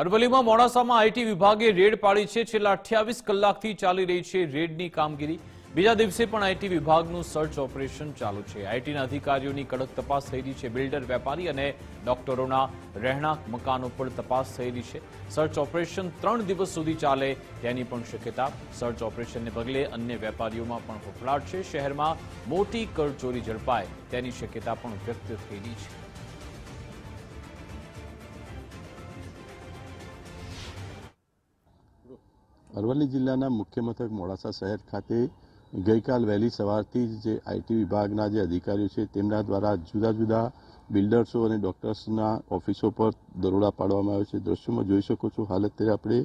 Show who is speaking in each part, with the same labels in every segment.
Speaker 1: અરવલ્લીમાં મોડાસામાં આઈટી વિભાગે રેડ પાડી છે. છેલ્લા અઠ્યાવીસ કલાકથી ચાલી રહી છે રેડની કામગીરી. બીજા દિવસે પણ આઈટી વિભાગનું સર્ચ ઓપરેશન ચાલુ છે. આઈટીના અધિકારીઓની કડક તપાસ થઈ રહી છે. બિલ્ડર, વેપારી અને ડોક્ટરોના રહેણાંક, મકાનો પર તપાસ થઈ રહી છે. સર્ચ ઓપરેશન ત્રણ દિવસ સુધી ચાલે તેની પણ શક્યતા. સર્ચ ઓપરેશનને પગલે અન્ય વેપારીઓમાં પણ ફફડાટ છે. શહેરમાં મોટી કરચોરી ઝડપાય તેની શક્યતા પણ વ્યક્ત થઈ રહી છે.
Speaker 2: અરવલ્લી જિલ્લાના મુખ્ય મથક મોડાસા શહેર ખાતે ગઈકાલ વહેલી સવારથી જ આઈટી વિભાગના જે અધિકારીઓ છે તેમના દ્વારા જુદા જુદા બિલ્ડર્સો અને ડોક્ટર્સના ઓફિસો પર દરોડા પાડવામાં આવ્યો છે. દ્રશ્યોમાં જોઈ શકો છો, હાલ અત્યારે આપણે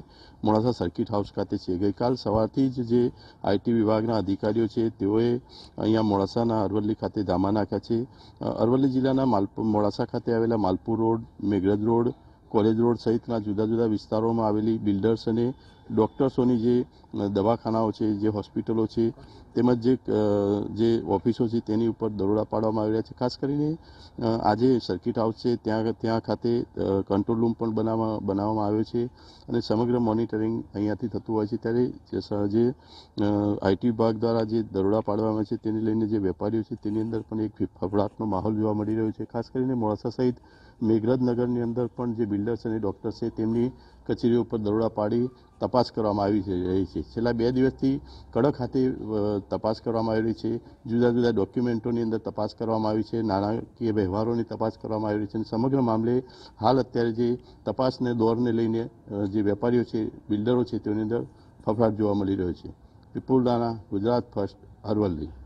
Speaker 2: મોડાસા સર્કિટ હાઉસ ખાતે છીએ. ગઈકાલ સવારથી જ જે આઈટી વિભાગના અધિકારીઓ છે તેઓએ અહીંયા મોડાસાના અરવલ્લી ખાતે ધામા નાખ્યા છે. અરવલ્લી જિલ્લાના માલપુર મોડાસા ખાતે આવેલા Malpur road, Meghraj road, college road સહિતના જુદા જુદા વિસ્તારોમાં આવેલી બિલ્ડર્સ અને ડોક્ટર્સોની જે દવાખાનાઓ છે, જે હોસ્પિટલો છે, તેમજ જે જે ઓફિસો છે, તેની ઉપર દરોડા પાડવામાં આવી રહ્યા છે. ખાસ કરીને આજે સર્કિટ હાઉસ છે, ત્યાં ત્યાં ખાતે કંટ્રોલ રૂમ પણ બનાવવા, બનાવવામાં આવ્યો છે અને સમગ્ર મોનિટરિંગ અહીંયાથી થતું હોય છે. ત્યારે જે આઈટી વિભાગ દ્વારા જે દરોડા પાડવામાં આવે છે, તેને લઈને જે વેપારીઓ છે, તેની અંદર પણ એક ફફડાટનો માહોલ જોવા મળી રહ્યો છે. ખાસ કરીને મોડાસા સહિત મેઘરજ નગરની અંદર પણ જે બિલ્ડર્સ અને ડૉક્ટર્સ છે, તેમની કચેરીઓ ઉપર દરોડા પાડી તપાસ કરવામાં આવી રહી છે. છેલ્લા બે દિવસથી કડક હાથે તપાસ કરવામાં આવી રહી છે. જુદા જુદા ડોક્યુમેન્ટોની અંદર તપાસ કરવામાં આવી છે. નાણાકીય વ્યવહારોની તપાસ કરવામાં આવી રહી છે અને સમગ્ર મામલે હાલ અત્યારે જે તપાસને દોરને લઈને જે વેપારીઓ છે, બિલ્ડરો છે તેની અંદર ફફડાટ જોવા મળી રહ્યો છે. વિપુલ દાણા ગુજરાત ફર્સ્ટ, અરવલ્લી.